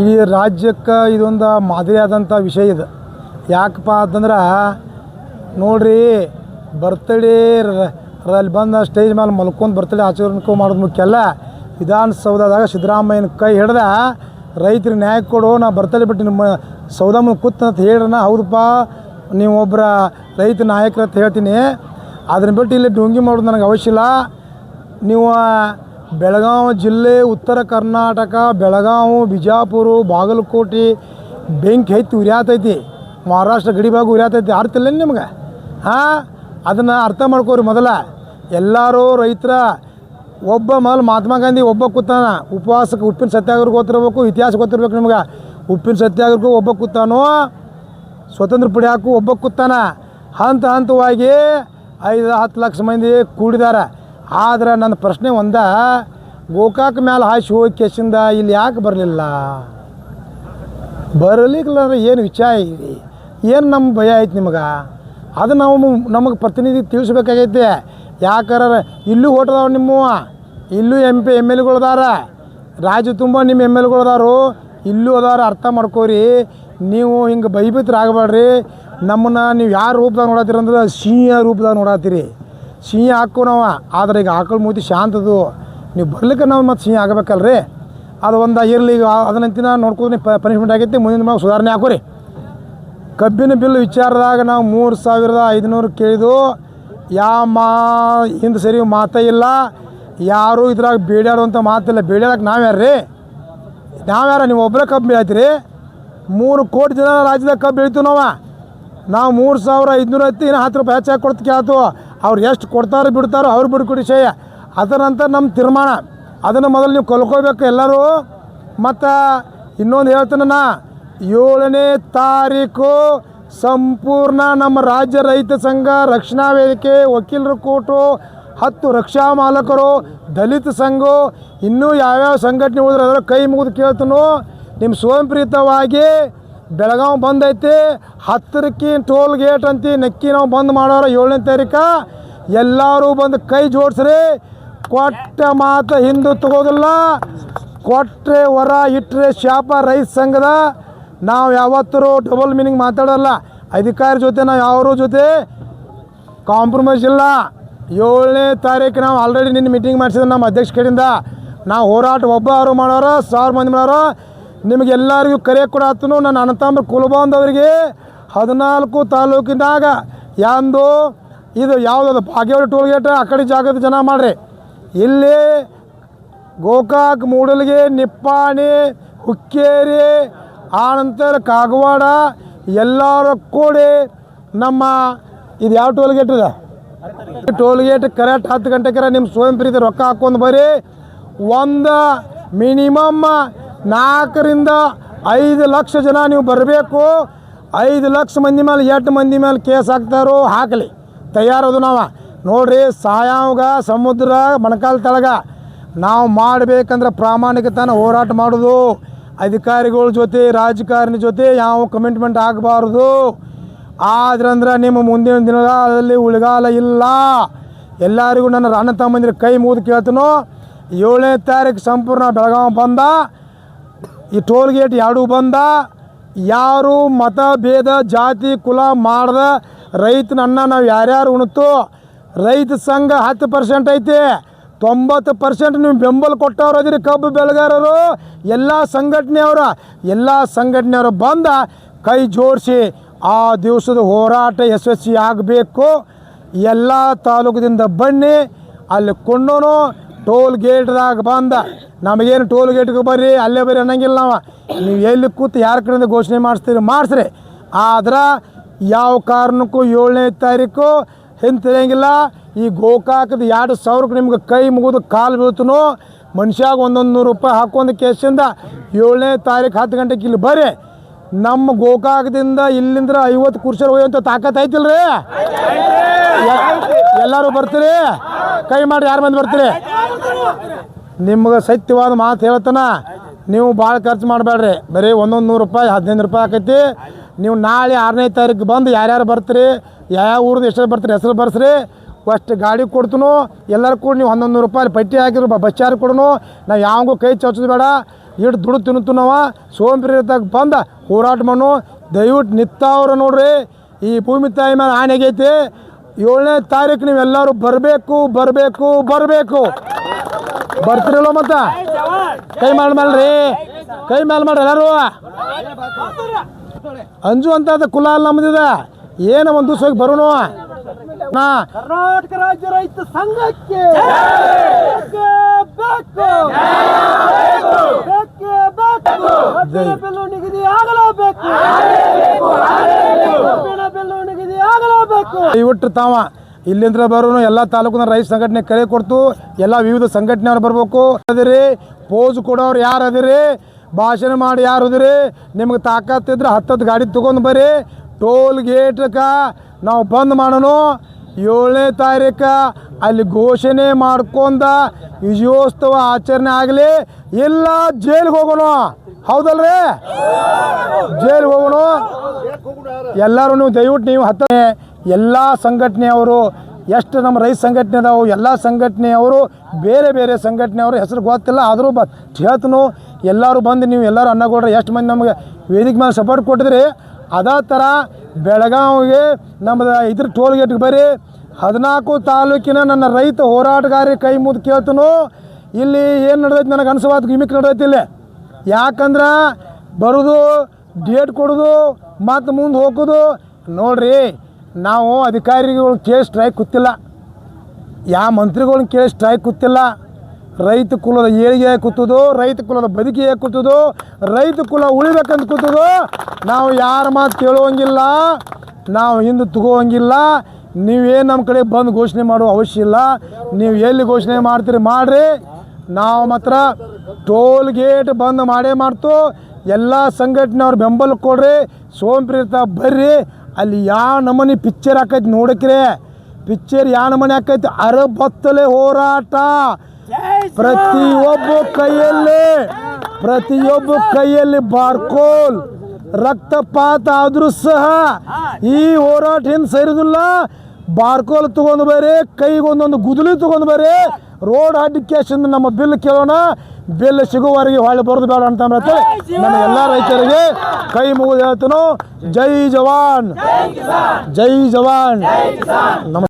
ಈ ರಾಜ್ಯಕ್ಕೆ ಇದೊಂದು ಮಾದರಿಯಾದಂಥ ವಿಷಯ ಇದು. ಯಾಕಪ್ಪ ಅಂತಂದ್ರೆ ನೋಡ್ರಿ ಬರ್ತಡೇ ಅಲ್ಲಿ ಬಂದ ಸ್ಟೇಜ್ ಮೇಲೆ ಮಲ್ಕೊಂಡು ಬರ್ತಡೇ ಆಚರಣೆ ಮಾಡೋದು ಮುಖ್ಯ ಅಲ್ಲ. ವಿಧಾನಸೌಧದಾಗ ಸಿದ್ದರಾಮಯ್ಯನ ಕೈ ಹಿಡ್ದ ರೈತರಿಗೆ ನ್ಯಾಯ ಕೊಡು ನಾ ಬರ್ತಡೆ ಬಿಟ್ಟು ನಿಮ್ಮ ಸೌಧ ಮುಂದೆ ಅಂತ ಹೇಳ್ರನ, ಹೌದಪ್ಪ, ನೀವು ಒಬ್ಬರ ರೈತ ನಾಯಕರ ಅಂತ ಹೇಳ್ತೀನಿ. ಅದನ್ನ ಬಿಟ್ಟು ಇಲ್ಲಿ ಡೊಂಗಿ ಮಾಡೋದು ನನಗೆ ಅವಶ್ಯ ಇಲ್ಲ. ನೀವು ಬೆಳಗಾವಿ ಜಿಲ್ಲೆ, ಉತ್ತರ ಕರ್ನಾಟಕ ಬೆಳಗಾವಿ ಬಿಜಾಪುರ, ಬಾಗಲಕೋಟೆ, ಬೆಂಕಿ ಹೈತಿ ಉರಿಯಾತೈತಿ. ಮಹಾರಾಷ್ಟ್ರ ಗಡಿ ಭಾಗ ಉರಿಯಾತೈತಿ. ಆರ್ತಿಲ್ಲ ನಿಮ್ಗೆ? ಹಾಂ? ಅದನ್ನು ಅರ್ಥ ಮಾಡ್ಕೋರಿ ಮೊದಲ. ಎಲ್ಲರೂ ರೈತರ, ಒಬ್ಬ ಮೊದಲು ಮಹಾತ್ಮ ಗಾಂಧಿ, ಒಬ್ಬ ಕೂತಾನ ಉಪವಾಸಕ್ಕೆ ಉಪ್ಪಿನ ಸತ್ಯಾಗ್ರಹ ಗೊತ್ತಿರಬೇಕು, ಇತಿಹಾಸ ಗೊತ್ತಿರಬೇಕು ನಿಮ್ಗೆ. ಉಪ್ಪಿನ ಸತ್ಯಾಗ್ರಹಕ್ಕೂ ಒಬ್ಬ ಕೂತಾನೋ ಸ್ವತಂತ್ರ ಪಡಿಯಾಕು ಒಬ್ಬ ಕೂತಾನ ಹಂತ ಹಂತವಾಗಿ ಐದು ಹತ್ತು ಲಕ್ಷ ಮಂದಿ ಕೂಡಿದಾರ. ಆದ್ರೆ ನನ್ನ ಪ್ರಶ್ನೆ ಒಂದ, ಗೋಕಾಕ್ ಮ್ಯಾಲೆ ಹಾಸಿ ಹೋಗಿ ಕೆಸಿಂದ ಇಲ್ಲಿ ಯಾಕೆ ಬರಲಿಲ್ಲ? ಅಂದ್ರೆ ಏನು ವಿಚಾರ ಏನು ನಮ್ಮ ಭಯ ಐತಿ ನಿಮಗೆ? ಅದು ನಾವು ನಮಗೆ ಪ್ರತಿನಿಧಿ ತಿಳಿಸ್ಬೇಕಾಗೈತೆ. ಯಾಕಾರ ಇಲ್ಲೂ ಓಟದವ ನಿಮ್ಮ ಇಲ್ಲೂ ಎಂ ಪಿ ಎಂ ಎಲ್ ಗಳದಾರ ರಾಜ್ಯ ತುಂಬ ನಿಮ್ಮ ಎಂ ಎಲ್ ಗಳದಾರು ಇಲ್ಲೂ ಅದಾರ, ಅರ್ಥ ಮಾಡ್ಕೋರಿ. ನೀವು ಹಿಂಗೆ ಭಯಭೀತರಾಗಬೇಡ್ರಿ. ನಮ್ಮನ್ನು ನೀವು ಯಾರು ರೂಪದಾಗ ನೋಡತ್ತೀರಿ ಅಂದ್ರೆ ಸಿಂಹ ರೂಪದಾಗ ನೋಡತ್ತೀರಿ ಸಿಂಹ ಹಾಕೋ ನಾವು ಆದ್ರೆ ಈಗ ಆಕಳ ಮೂತಿ ಶಾಂತದು. ನೀವು ಬರ್ಲಿಕ್ಕೆ ನಾವು ಮತ್ತೆ ಸಿಹಿ ಆಗಬೇಕಲ್ರಿ ಅದು ಒಂದು ಇರಲಿ, ಈಗ ಅದನ್ನಂತಿನ ನೋಡ್ಕೊಂಡು ಪನಿಷ್ಮೆಂಟ್ ಆಗೈತಿ, ಮುಂದಿನ ಮ್ಯಾಗ ಸುಧಾರಣೆ ಹಾಕೋರಿ. ಕಬ್ಬಿನ ಬಿಲ್ ವಿಚಾರದಾಗ ನಾವು ಮೂರು ಸಾವಿರದ ಐದುನೂರು ಕೇಳಿದು ಯಾವ ಮಾ, ಹಿಂದೆ ಸರಿ ಮಾತೇ ಇಲ್ಲ, ಯಾರೂ ಇದ್ರಾಗ ಬೇಡ್ಯಾಡುವಂಥ ಮಾತಿಲ್ಲ ಬೇಡ್ಯಾಡಕ್ಕೆ ನಾವು ಯಾರ್ರಿ? ನಾವು ಯಾರ, ನೀವು ಒಬ್ಬರೇ ಕಬ್ಬು ಬೆಳೀತೀರಿ ಮೂರು ಕೋಟಿ ಜನ ರಾಜ್ಯದಾಗ ಕಬ್ಬು ಬೆಳಿತೀವಿ ನಾವು. ನಾವು ಮೂರು ಸಾವಿರ ಐದುನೂರ ಹತ್ತಿ ಇನ್ನು ಹತ್ತು ರೂಪಾಯಿ ಹೆಚ್ಚಾಗಿ ಕೊಡ್ತು ಆಯ್ತು ಅವ್ರು ಎಷ್ಟು ಕೊಡ್ತಾರೋ ಬಿಡ್ತಾರೋ ಅವ್ರು ಬಿಡ್ಕೊಡಿ ಶೇಯ ಅದರ ನಮ್ಮ ತೀರ್ಮಾನ. ಅದನ್ನು ಮೊದಲು ನೀವು ಕಲ್ಕೋಬೇಕು ಎಲ್ಲರೂ. ಮತ್ತು ಇನ್ನೊಂದು ಹೇಳ್ತೇನೆ ಏಳನೇ ತಾರೀಕು ಸಂಪೂರ್ಣ ನಮ್ಮ ರಾಜ್ಯ ರೈತ ಸಂಘ ರಕ್ಷಣಾ ವೇದಿಕೆ ವಕೀಲರ ಕೋಟು, ಹತ್ತು ರಕ್ಷಾ ಮಾಲಕರು, ದಲಿತ ಸಂಘ, ಇನ್ನೂ ಯಾವ್ಯಾವ ಸಂಘಟನೆ ಹೋದ್ರೆ ಅದರ ಕೈ ಮುಗಿದು ಕೇಳ್ತನೋ. ನಿಮ್ಮ ಸ್ವಯಂ ಬೆಳಗಾವಿ ಬಂದೈತಿ, ಹತ್ತರಕ್ಕೆ ಟೋಲ್ ಗೇಟ್ ಅಂತ, ನೆಕ್ಕಿ ನಾವು ಬಂದ್ ಮಾಡೋರ ಏಳನೇ ತಾರೀಕ. ಎಲ್ಲರೂ ಬಂದು ಕೈ ಜೋಡಿಸ್ರಿ, ಕೊಟ್ಟ ಮಾತು ಹಿಂದೂ ತಗೋದಿಲ್ಲ. ಕೊಟ್ಟರೆ ಹೊರ ಇಟ್ಟರೆ ಶಾಪ, ರೈತ ಸಂಘದ. ನಾವು ಯಾವತ್ತರೂ ಡಬಲ್ ಮೀನಿಂಗ್ ಮಾತಾಡಲ್ಲ. ಅಧಿಕಾರಿ ಜೊತೆ, ನಾವು ಯಾವ್ರ ಜೊತೆ? ಕಾಂಪ್ರಮೈಸ್ ಇಲ್ಲ. ಏಳನೇ ತಾರೀಕು ನಾವು ಆಲ್ರೆಡಿ ನಿನ್ನ ಮೀಟಿಂಗ್ ಮಾಡಿಸಿದ ನಮ್ಮ ಅಧ್ಯಕ್ಷ ಕಡೆಯಿಂದ. ನಾವು ಹೋರಾಟ ಒಬ್ಬ ಅವರು ಮಾಡೋರು, ಸಾವಿರ ಮಂದಿ ಮಾಡೋರು. ನಿಮಗೆ ಎಲ್ಲರಿಗೂ ಕರೆ ಕೂಡ ಆತನು ನನ್ನ ಅಣ್ಣತಮ್ಮ ಕುಲಬಾಂಧವರಿಗೆ ಹದಿನಾಲ್ಕು ತಾಲೂಕಿನಾಗ ಯಾಂದು, ಇದು ಯಾವುದದು? ಭಾಗ್ಯವಾಡಿ ಟೋಲ್ಗೇಟ್ ಆ ಕಡೆ ಜಾಗದ ಜನ ಮಾಡ್ರಿ. ಇಲ್ಲಿ ಗೋಕಾಕ್, ಮೂಡಲ್ಗೆ, ನಿಪ್ಪಾಣಿ, ಹುಕ್ಕೇರಿ, ಆನಂತರ ಕಾಗವಾಡ, ಎಲ್ಲರೂ ಕೂಡಿ ನಮ್ಮ ಇದು ಯಾವ ಟೋಲ್ ಗೇಟ್ ಇದೆ? ಟೋಲ್ ಗೇಟ್ ಕರೆಕ್ಟ್ ಹತ್ತು ಗಂಟೆಗೆ ನಿಮ್ಮ ಸ್ವಯಂ ಪ್ರೀತಿ ರೊಕ್ಕ ಹಾಕ್ಕೊಂಡು ಬರ್ರಿ. ಒಂದು ಮಿನಿಮಮ್ ನಾಲ್ಕರಿಂದ ಐದು ಲಕ್ಷ ಜನ ನೀವು ಬರಬೇಕು. ಐದು ಲಕ್ಷ ಮಂದಿ ಮೇಲೆ ಎಟ್ಟು ಮಂದಿ ಮೇಲೆ ಕೇಸ್ ಹಾಕ್ತಾರೋ ಹಾಕಲಿ. ತಯಾರದು ನಾವು. ನೋಡ್ರಿ, ಸಾಯಾವಾಗ, ಸಮುದ್ರ, ಮೊಣಕಾಲು ತಳಗ ನಾವು ಮಾಡಬೇಕಂದ್ರೆ ಪ್ರಾಮಾಣಿಕತನ ಹೋರಾಟ ಮಾಡೋದು. ಅಧಿಕಾರಿಗಳ ಜೊತೆ, ರಾಜಕಾರಣಿ ಜೊತೆ ಯಾವ ಕಮಿಟ್ಮೆಂಟ್ ಆಗಬಾರ್ದು. ಆದ್ರಂದ್ರೆ ನಿಮ್ಮ ಮುಂದಿನ ದಿನಗಳಲ್ಲಿ ಉಳಿಗಾಲ ಇಲ್ಲ. ಎಲ್ಲರಿಗೂ ನನ್ನ ಅಣ್ಣ ತಮ್ಮಂದಿರ ಕೈ ಮುಗಿದು ಕೇಳ್ತನೋ. ಏಳನೇ ತಾರೀಕು ಸಂಪೂರ್ಣ ಬೆಳಗಾವಿ ಬಂದ. ಈ ಟೋಲ್ ಗೇಟ್ ಎರಡೂ ಬಂದ, ಯಾರು ಮತ ಭೇದ ಜಾತಿ ಕುಲ ಮಾಡ್ದ ರೈತನ ಅನ್ನ ನಾವು ಯಾರ್ಯಾರು ಉಣ್ತು, ರೈತ ಸಂಘ ಹತ್ತು ಪರ್ಸೆಂಟ್ ಐತಿ, ತೊಂಬತ್ತು ಪರ್ಸೆಂಟ್ ನೀವು ಬೆಂಬಲ ಕೊಟ್ಟವ್ರು ಅದಿರಿ ಕಬ್ಬು ಬೆಳೆಗಾರರು, ಎಲ್ಲ ಸಂಘಟನೆಯವರು ಎಲ್ಲ ಸಂಘಟನೆಯವರು ಬಂದ ಕೈ ಜೋಡಿಸಿ ಆ ದಿವಸದ ಹೋರಾಟ ಯಶಸ್ವಿ ಆಗಬೇಕು. ಎಲ್ಲ ತಾಲೂಕದಿಂದ ಬನ್ನಿ, ಅಲ್ಲಿ ಕೊಂಡೋನು ಟೋಲ್ ಗೇಟ್ದಾಗ ಬಂದ. ನಮಗೇನು ಟೋಲ್ ಗೇಟ್ಗೆ ಬರ್ರಿ ಅಲ್ಲೇ ಬರ್ರಿ ಅನ್ನಂಗಿಲ್ಲ ನಾವು. ನೀವು ಎಲ್ಲಿ ಕೂತು ಯಾರ ಕಡೆಯಿಂದ ಘೋಷಣೆ ಮಾಡಿಸ್ತೀರಿ ಮಾಡಿಸ್ರಿ. ಆದ್ರೆ ಯಾವ ಕಾರಣಕ್ಕೂ ಏಳನೇ ತಾರೀಕು ಹಿಂತಿರಂಗಿಲ್ಲ. ಈ ಗೋಕಾಕದ ಎರಡು ಸಾವಿರಕ್ಕೆ ನಿಮ್ಗೆ ಕೈ ಮುಗಿದು ಕಾಲು ಬೀಳ್ತನೋ ಮನುಷ್ಯಾಗ ಒಂದೊಂದು ನೂರು ರೂಪಾಯಿ ಹಾಕೊಂಡು ಕೇಸಿಂದ ಏಳನೇ ತಾರೀಕು ಹತ್ತು ಗಂಟೆಗೆ ಇಲ್ಲಿ ಬರ್ರಿ. ನಮ್ಮ ಗೋಕಾಕದಿಂದ ಇಲ್ಲಿಂದ ಐವತ್ತು ಕುರ್ಸರ್ ಹೋಯಂತ ತಾಕತ್ ಐತಿಲ್ರಿ? ಎಲ್ಲರೂ ಬರ್ತೀರಿ? ಕೈ ಮಾಡಿ ಯಾರು ಮಂದಿ ಬರ್ತೀರಿ? ನಿಮ್ಗೆ ಸತ್ಯವಾದ ಮಾತು ಹೇಳ್ತಾನ. ನೀವು ಭಾಳ ಖರ್ಚು ಮಾಡಬೇಡ್ರಿ ಬರೀ ಒಂದೊಂದು ನೂರು ರೂಪಾಯಿ, ಹದಿನೈದು ರೂಪಾಯಿ ಆಕೈತಿ. ನೀವು ನಾಳೆ ಆರನೇ ತಾರೀಕು ಬಂದು ಯಾರ್ಯಾರು ಬರ್ತೀರಿ? ಯಾವ ಊರ್ದು ಎಷ್ಟು ಬರ್ತೀರಿ? ಹೆಸರು ಬರ್ಸ್ರಿ. ಅಷ್ಟು ಗಾಡಿ ಕೊಡ್ತನು. ಎಲ್ಲರೂ ಕೂಡ ನೀವು ಹನ್ನೊಂದು ನೂರು ರೂಪಾಯಿ ಪಟ್ಟಿ ಹಾಕಿದ್ರು ಬಸ್ ಚಾರ್ಜ್ ಕೊಡೋನು. ನಾವು ಯಾವಾಗೂ ಕೈ ಚಚ್ಚೋದು ಬೇಡ. ಇಟ್ಟು ದುಡ್ಡು ತಿನ್ನುತ್ತು ನಾವು. ಸೋಂಪ್ರಿಯತಾಗ ಬಂದ ಹೋರಾಟ ಮಾಡು ದಯವಿಟ್ಟು ನಿತ್ತಾವ್ರ ನೋಡ್ರಿ. ಈ ಭೂಮಿ ತಾಯಿ ಮೇಲೆ ಆನೆಗೈತಿ ಏಳನೇ ತಾರೀಕು ನೀವೆಲ್ಲರೂ ಬರಬೇಕು ಬರಬೇಕು ಬರಬೇಕು. ಬರ್ತೀರಲ್ಲ ಮತ್ತ? ಕೈ ಮಾಡಿ ಮಾಡ್ರಿ ಕೈ ಮೇಲೆ ಮಾಡ್ರಿ ಎಲ್ಲರೂ. ಅಂಜು ಅಂತ ಅದ ಕುಲ ಅಲ್ಲ ನಮ್ದಿದ. ಏನು ಒಂದು ದಿವಸ ಹೋಗಿ ಬರೋಣ ನಾ. ಕರ್ನಾಟಕ ರಾಜ್ಯ ರೈತ ಸಂಘಕ್ಕೆ ನಿಗದಿ ಆಗಲೇಬೇಕು. ದಯವಿಟ್ಟು ತಾವ ಇಲ್ಲಿಂದ ಬರೋನು ಎಲ್ಲ ತಾಲೂಕಿನ ರೈತ ಸಂಘಟನೆ ಕರೆ ಕೊಡ್ತು, ಎಲ್ಲ ವಿವಿಧ ಸಂಘಟನೆಯವ್ರು ಬರ್ಬೇಕು. ಅದಿರಿ ಪೋಸ್ ಕೊಡೋರು ಯಾರು ಅದಿರಿ ಭಾಷಣ ಮಾಡಿ ಯಾರು ಅದಿರಿ ನಿಮ್ಗೆ ತಾಕತ್ತಿದ್ರೆ ಹತ್ತತ್ತು ಗಾಡಿ ತೊಗೊಂಡು ಬರ್ರಿ. ಟೋಲ್ ಗೇಟ್ಕ ನಾವು ಬಂದ್ ಮಾಡೋಣ ಏಳನೇ ತಾರೀಕು ಅಲ್ಲಿ ಘೋಷಣೆ ಮಾಡ್ಕೊಂಡ ವಿಜಯೋತ್ಸವ ಆಚರಣೆ ಆಗಲಿ, ಇಲ್ಲ ಜೈಲಿಗೆ ಹೋಗೋಣ ಹೌದಲ್ರಿ? ಜೈಲಿಗೆ ಹೋಗೋಣ ಎಲ್ಲರೂ ನೀವು ದಯವಿಟ್ಟು ನೀವು ಹತ್ತ ಎಲ್ಲ ಸಂಘಟನೆಯವರು, ಎಷ್ಟು ನಮ್ಮ ರೈತ ಸಂಘಟನೆ ಅದಾವು ಎಲ್ಲ ಸಂಘಟನೆಯವರು, ಬೇರೆ ಬೇರೆ ಸಂಘಟನೆಯವರು ಹೆಸರು ಗೊತ್ತಿಲ್ಲ, ಆದರೂ ಬ ಹೇಳ್ತನು, ಎಲ್ಲರೂ ಬಂದು ನೀವು ಎಲ್ಲರೂ ಕೊಡ್ರಿ, ಎಷ್ಟು ಮಂದಿ ನಮಗೆ ವೇದಿಕೆ ಮೇಲೆ ಸಪೋರ್ಟ್ ಕೊಟ್ಟಿದ್ರಿ, ಅದೇ ಥರ ಬೆಳಗಾವಿಗೆ ನಮ್ಮದು ಇದ್ರ ಟೋಲ್ ಗೇಟ್ಗೆ ಬರ್ರಿ, ಹದಿನಾಲ್ಕು ತಾಲೂಕಿನ ನನ್ನ ರೈತ ಹೋರಾಟಗಾರಿ ಕೈ ಮುಂದೆ ಕೇಳ್ತನು, ಇಲ್ಲಿ ಏನು ನಡೆದೈತಿ ನನಗೆ ಅನ್ಸವಾದ ಗಿಮಿಕ್ ನಡೆದೈತಿ ಇಲ್ಲಿ. ಯಾಕಂದ್ರೆ ಬರೋದು ಡೇಟ್ ಕೊಡೋದು, ಮತ್ತು ಮುಂದೆ ಹೋಗೋದು ನೋಡ್ರಿ ನಾವು ಅಧಿಕಾರಿಗಳು ಕೇಳಿ ಸ್ಟ್ರೈಕ್ ಕೂತಿಲ್ಲ. ಯಾವ ಮಂತ್ರಿಗಳನ್ನ ಕೇಳಿ ಸ್ಟ್ರೈಕ್ ಕೂತಿಲ್ಲ. ರೈತ ಕುಲದ ಏಳಿಗೆ ಕೂತದು ರೈತ ಕುಲದ ಬದುಕಿಗೆ ಕೂತದು ರೈತ ಕುಲ ಉಳಿಬೇಕಂತ ಕೂತದು ನಾವು ಯಾರ ಮಾತು ಕೇಳುವಂಗಿಲ್ಲ, ನಾವು ಹಿಂದೆ ತಗೋವಂಗಿಲ್ಲ. ನೀವೇನು ನಮ್ಮ ಕಡೆ ಬಂದು ಘೋಷಣೆ ಮಾಡುವ ಅವಶ್ಯ ಇಲ್ಲ. ನೀವು ಎಲ್ಲಿ ಘೋಷಣೆ ಮಾಡ್ತೀರಿ ಮಾಡಿರಿ. ನಾವು ಮಾತ್ರ ಟೋಲ್ ಗೇಟ್ ಬಂದ್ ಮಾಡೇ ಮಾಡ್ತು. ಎಲ್ಲ ಸಂಘಟನೆಯವ್ರು ಬೆಂಬಲ ಕೊಡ್ರಿ. ಸೋಂಪ್ರೀತ ಬರ್ರಿ. ಅಲ್ಲಿ ಯಾವ ನಮೂನಿ ಪಿಕ್ಚರ್ ಹಾಕೈತಿ ನೋಡಕ್ರೆ? ಪಿಕ್ಚರ್ ಯಾವ ನಮೂನಿ ಹಾಕೈತಿ? ಅರಬತ್ತಲೆ ಹೋರಾಟ. ಪ್ರತಿಯೊಬ್ಬ ಕೈಯಲ್ಲಿ ಪ್ರತಿಯೊಬ್ಬ ಕೈಯಲ್ಲಿ ಬಾರ್ಕೋಲ್, ರಕ್ತಪಾತ ಆದರೂ ಸಹ ಈ ಹೋರಾಟ ಹಿಂದೆ ಸೇರಿದಿಲ್ಲ? ಬಾರ್ಕೋಲ್ ತಗೊಂಡು ಬರ್ರಿ ಕೈಗೊಂದೊಂದು ಗುದಲಿ ತಗೊಂಡು ಬರ್ರಿ ರೋಡ್ ಅಡ್ಡಿಕೇಶನ್ ನಮ್ಮ ಬಿಲ್ ಕೇಳೋಣ. ಬಿಲ್ ಸಿಗುವವರೆಗೆ ಹೊಳೆ ಬರೋದು ಬೇಡ ಅಂತ ಹೇಳ್ತೇವೆ ನಮ್ಮ ಎಲ್ಲ ರೈತರಿಗೆ ಕೈ ಮುಗಿದು ಹೇಳ್ತನು. ಜೈ ಜವಾನ್. ಜೈ ಜವಾನ್. ನಮಸ್ಕಾರ.